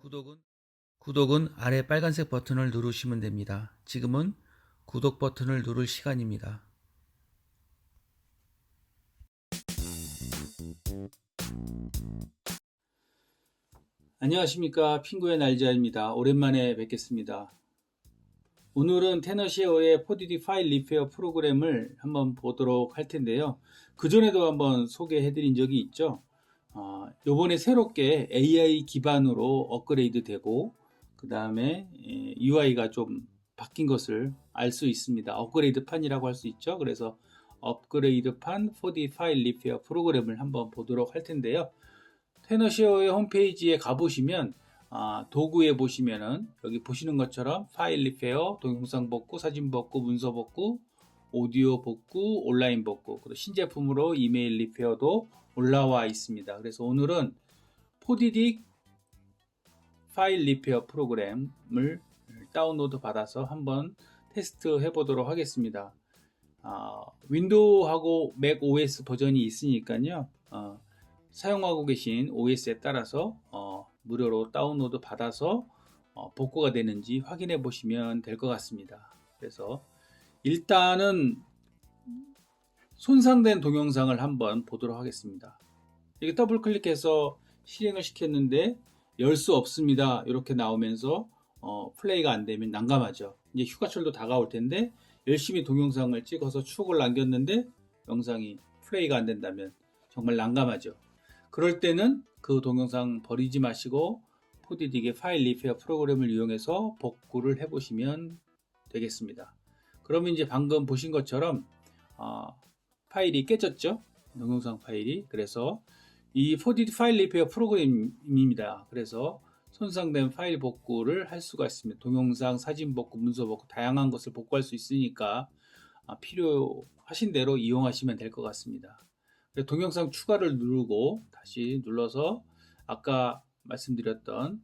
구독은 구독은 아래 빨간색 버튼을 누르시면 됩니다. 지금은 구독 버튼을 누를 시간입니다. 안녕하십니까 핑구의 날자입니다. 오랜만에 뵙겠습니다. 오늘은 테너시어의 4DD 파일 리페어 프로그램을 한번 보도록 할 텐데요. 그 전에도 한번 소개해 드린 적이 있죠. 어, 요번에 새롭게 AI 기반으로 업그레이드 되고 그 다음에 UI가 좀 바뀐 것을 알 수 있습니다. 업그레이드 판이라고 할 수 있죠. 그래서 업그레이드 판 4D 파일 리페어 프로그램을 한번 보도록 할 텐데요. 테너시어의 홈페이지에 가보시면 아, 도구에 보시면은 여기 보시는 것처럼 파일 리페어, 동영상 복구, 사진 복구, 문서 복구, 오디오 복구, 온라인 복구, 그리고 신제품으로 이메일 리페어도 올라와 있습니다. 그래서 오늘은 포디딕 파일 리페어 프로그램을 다운로드 받아서 한번 테스트 해보도록 하겠습니다. 아, 윈도우하고 맥 OS 버전이 있으니까요. 어, 사용하고 계신 OS에 따라서 어, 무료로 다운로드 받아서 어, 복구가 되는지 확인해 보시면 될 것 같습니다. 그래서 일단은 손상된 동영상을 한번 보도록 하겠습니다. 이렇게 더블 클릭해서 실행을 시켰는데 열 수 없습니다. 이렇게 나오면서 어, 플레이가 안 되면 난감하죠. 이제 휴가철도 다가올 텐데 열심히 동영상을 찍어서 추억을 남겼는데 영상이 플레이가 안 된다면 정말 난감하죠. 그럴 때는 그 동영상 버리지 마시고 포디딕의 파일 리페어 프로그램을 이용해서 복구를 해보시면 되겠습니다. 그러면 이제 방금 보신 것처럼 어, 파일이 깨졌죠. 동영상 파일이. 그래서 이 4D 파일 리페어 프로그램입니다. 그래서 손상된 파일 복구를 할 수가 있습니다. 동영상, 사진 복구, 문서 복구 다양한 것을 복구할 수 있으니까 아, 필요하신 대로 이용하시면 될 것 같습니다. 동영상 추가를 누르고 다시 눌러서 아까 말씀드렸던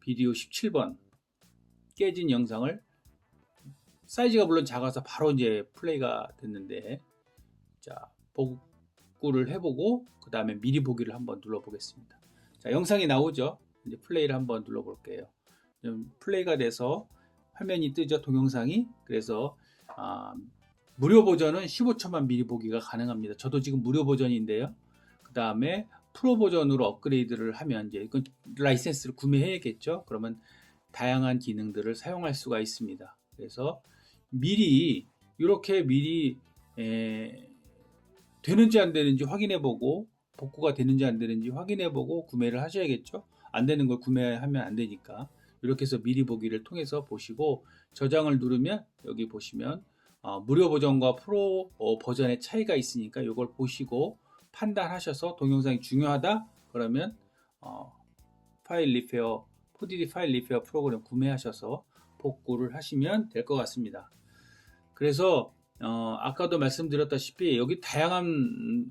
비디오 17번 깨진 영상을 사이즈가 물론 작아서 바로 이제 플레이가 됐는데 자 복구를 해보고 그 다음에 미리 보기를 한번 눌러보겠습니다. 자 영상이 나오죠. 이제 플레이를 한번 눌러볼게요. 플레이가 돼서 화면이 뜨죠 동영상이 그래서 아, 무료 버전은 15초만 미리 보기가 가능합니다. 저도 지금 무료 버전인데요. 그 다음에 프로 버전으로 업그레이드를 하면 이제 이건 라이센스를 구매해야겠죠. 그러면 다양한 기능들을 사용할 수가 있습니다. 그래서 미리 이렇게 미리 에, 되는지 안 되는지 확인해보고 복구가 되는지 안 되는지 확인해보고 구매를 하셔야겠죠. 안 되는 걸 구매하면 안 되니까 이렇게 해서 미리 보기를 통해서 보시고 저장을 누르면 여기 보시면 어, 무료 버전과 프로 어, 버전의 차이가 있으니까 이걸 보시고 판단하셔서 동영상이 중요하다 그러면 어, 파일 리페어 4DD 파일 리페어 프로그램 구매하셔서 복구를 하시면 될 것 같습니다. 그래서 어, 아까도 말씀드렸다시피 여기 다양한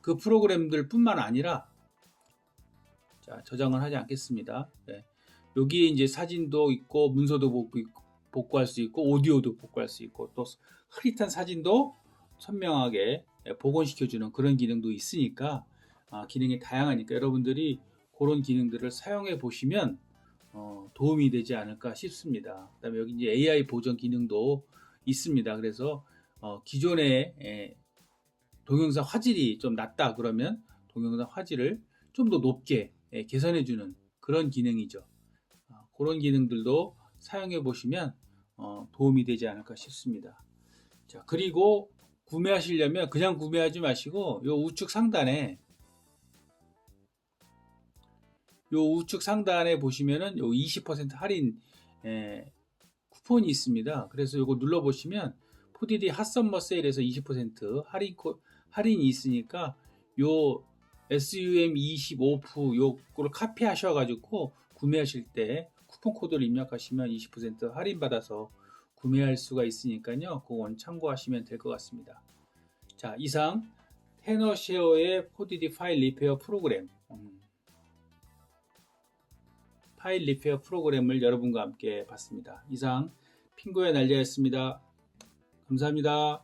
그 프로그램들 뿐만 아니라 자, 저장을 하지 않겠습니다. 네. 여기에 이제 사진도 있고 문서도 복구 있고 복구할 수 있고 오디오도 복구할 수 있고 또 흐릿한 사진도 선명하게 복원시켜주는 그런 기능도 있으니까 아, 기능이 다양하니까 여러분들이 그런 기능들을 사용해 보시면 어, 도움이 되지 않을까 싶습니다. 그다음에 여기 이제 AI 보정 기능도 있습니다. 그래서 어, 기존의 에, 동영상 화질이 좀 낮다 그러면 동영상 화질을 좀 더 높게 에, 개선해주는 그런 기능이죠. 어, 그런 기능들도 사용해 보시면 어, 도움이 되지 않을까 싶습니다. 자, 그리고 구매하시려면 그냥 구매하지 마시고 요 우측 상단에 요 우측 상단에 보시면은 요 20% 할인 에, 쿠폰이 있습니다. 그래서 요거 눌러 보시면 4DD 핫썸머 세일에서 20% 할인 코, 할인이 있으니까 요 SUM 25프 요거를 카피하셔 가지고 구매하실 때 쿠폰 코드를 입력하시면 20% 할인 받아서 구매할 수가 있으니까요. 그건 참고하시면 될 것 같습니다. 자, 이상 테너쉐어의 4DD 파일 리페어 프로그램 음, 파일 리페어 프로그램을 여러분과 함께 봤습니다. 이상 핑구의 날개였습니다. 감사합니다.